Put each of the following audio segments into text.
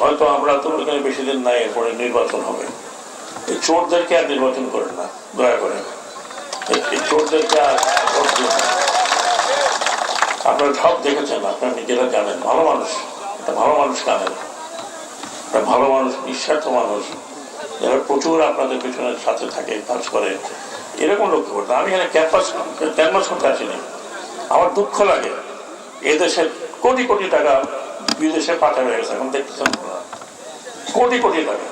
হয়তো আমরা তো এখানে বেশি দিন নাই, এরপরে নির্বাচন হবে। এই চোরদেরকে আর নির্বাচন করেন না, দয়া করে। এই- চোরদেরকে আর আপনারা সব দেখেছেন, আপনারা নিজেরা জানেন, ভালো মানুষ, একটা ভালো মানুষ কানেন একটা ভালো মানুষ, নিঃস্বার্থ মানুষ, যারা প্রচুর আপনাদের পেছনের সাথে থাকে, কাজ করে। এরকম লক্ষ্য করতে আমি এখানে ক্যাম্পাস ক্যাম্পাস করতে আসিনি। আমার দুঃখ লাগে। এদেশে কোটি কোটি টাকা বিদেশে পাচার হয়ে গেছে, এখন দেখতেছেন। কোটি কোটি টাকা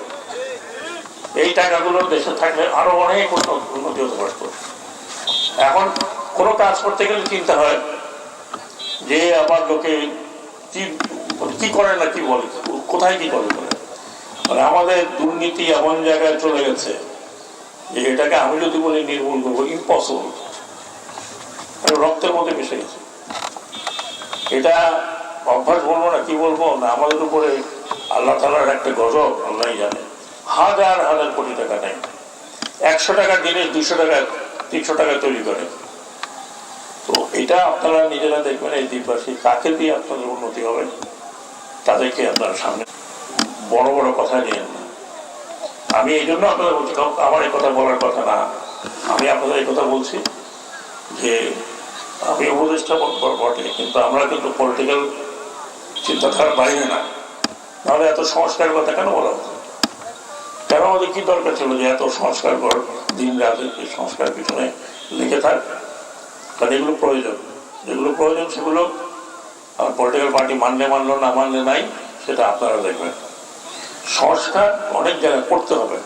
এই টাকাগুলো দেশে থাকলে আরও অনেক উন্নতি হতে পারত। এখন কোনো কাজ করতে গেলে চিন্তা হয় যে আবার লোকে কি কি করে না কি বলে, কোথায় কি করে মানে আমাদের দুর্নীতি এমন জায়গায় চলে গেছে যে এটাকে আমি যদি বলি নির্মূল করব ইম্পসিবল রক্তের মধ্যে মিশে গেছে। এটা অভ্যাস বলব না, কি বলব? না, আমাদের উপরে আল্লাহ তালার একটা গজব আল্লাহ জানে। হাজার হাজার কোটি টাকা নেয় একশো টাকা জিনিস দুশো টাকা, তিনশো টাকা তৈরি করে। তো এটা আপনারা নিজেরা দেখবেন, এই দ্বীপবাসী কাকে দিয়ে আপনাদের উন্নতি হবে, তাদেরকে আপনারা সামনে বড় বড় কথা নিয়ে না আমি এই জন্য আপনাদের বলছি আমার এই কথা বলার কথা না। আমি আপনাদের এই কথা বলছি যে, আমি উপদেষ্টা বটে, কিন্তু আমরা কিন্তু পলিটিক্যাল চিন্তাধারার বাইরে না। নাহলে এত সংস্কারের কথা কেন বলা হতো কেন আমাদের কি দরকার ছিল যে এত সংস্কার কর দিন রাত সংস্কার পিছনে লিখে থাক? কারণ এগুলো প্রয়োজন। যেগুলো প্রয়োজন সেগুলো আর পলিটিক্যাল পার্টি মানলে মানলো, না মানলে নাই, সেটা আপনারা দেখবেন। সংস্কার অনেক জায়গায় করতে হবে।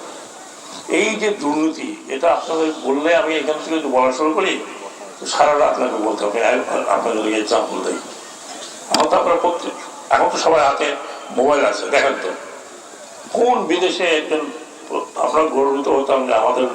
এই যে দুর্নীতি, এটা আপনাদের বললে আমি এখান থেকে যদি বলা শুরু করি, সারা রাত লাগবে বলতে। হবে আপনাদের এক্সাম্পল দিই। এখন তো আপনারা প্রত্যেক এখন তো সবাই হাতে মোবাইল আছে, দেখেন তো। কোন বিদেশে একজন, আমরা গর্বিত হতাম যে আমাদের